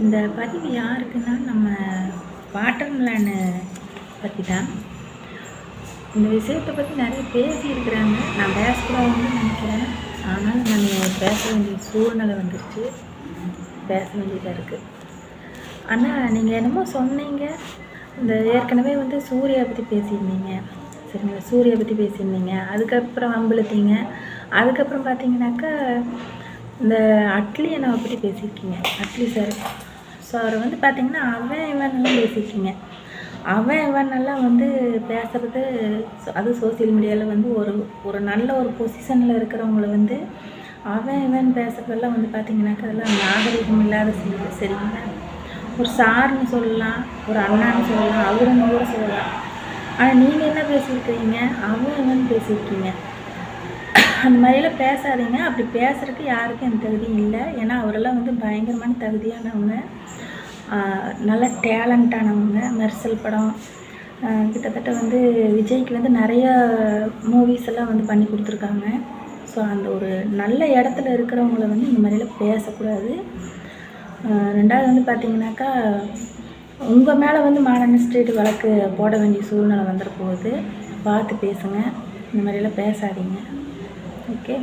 இந்த பதிவு யாருக்குன்னா நம்ம வாட்டர் மிலானு பற்றி தான் இந்த விஷயத்தை பற்றி நிறைய பேசியிருக்கிறாங்க. நான் பேசக்கூடாதுன்னு நினைக்கிறேன். ஆனால் நான் பேச வேண்டிய சூழ்நிலை வந்துருச்சு. பேச வேண்டியதாக இருக்குது ஆனால் நீங்கள் என்னமோ சொன்னீங்க. இந்த ஏற்கனவே வந்து சூர்யா பற்றி பேசியிருந்தீங்க. சரிங்களா? சூர்யா பற்றி பேசியிருந்தீங்க. அதுக்கப்புறம் வம்பிழுத்தீங்க அதுக்கப்புறம் பார்த்தீங்கன்னாக்கா இந்த அட்லி அண்ணாவை பற்றி பேசியிருக்கீங்க. அட்லி சார் ஸோ அவரை வந்து பார்த்தீங்கன்னா அவன் இவன்லாம் பேசியிருக்கீங்க. அவன் இவன் நல்லா வந்து பேசுகிறது அது சோசியல் மீடியாவில் வந்து ஒரு ஒரு நல்ல ஒரு பொசிஷனில் இருக்கிறவங்கள வந்து அவன் இவன் பேசுகிறதெல்லாம் வந்து பார்த்தீங்கன்னாக்கா அதெல்லாம் நாகரிகம் இல்லாத செய்யுது சரிங்களா ஒரு சார்னு சொல்லலாம் ஒரு அண்ணான்னு சொல்லலாம் அவருன்னு கூட சொல்லலாம். ஆனால் நீங்கள் என்ன பேசியிருக்கிறீங்க? அவன் இவன் பேசியிருக்கீங்க. அந்த மாதிரிலாம் பேசாதீங்க. அப்படி பேசுகிறதுக்கு யாருக்கும் எந்த தகுதியும் இல்லை. ஏன்னா அவரெல்லாம் வந்து பயங்கரமான தகுதியானவங்க. நல்ல டேலண்டானவங்க. மெர்சல் படம். கிட்டத்தட்ட வந்து விஜய்க்கு வந்து நிறைய மூவிஸ் எல்லாம் வந்து பண்ணி கொடுத்துருக்காங்க. ஸோ அந்த ஒரு நல்ல இடத்துல இருக்கிறவங்கள வந்து இந்த மாதிரிலாம் பேசக்கூடாது. ரெண்டாவது வந்து பார்த்தீங்கன்னாக்கா உங்கள் மேலே வந்து மாடர்ன் ஸ்ட்ரீட் வழக்கு போட வேண்டிய சூழ்நிலை வந்துட போகுது. பார்த்து பேசுங்க. இந்த மாதிரிலாம் பேசாதீங்க. ಓಕೆ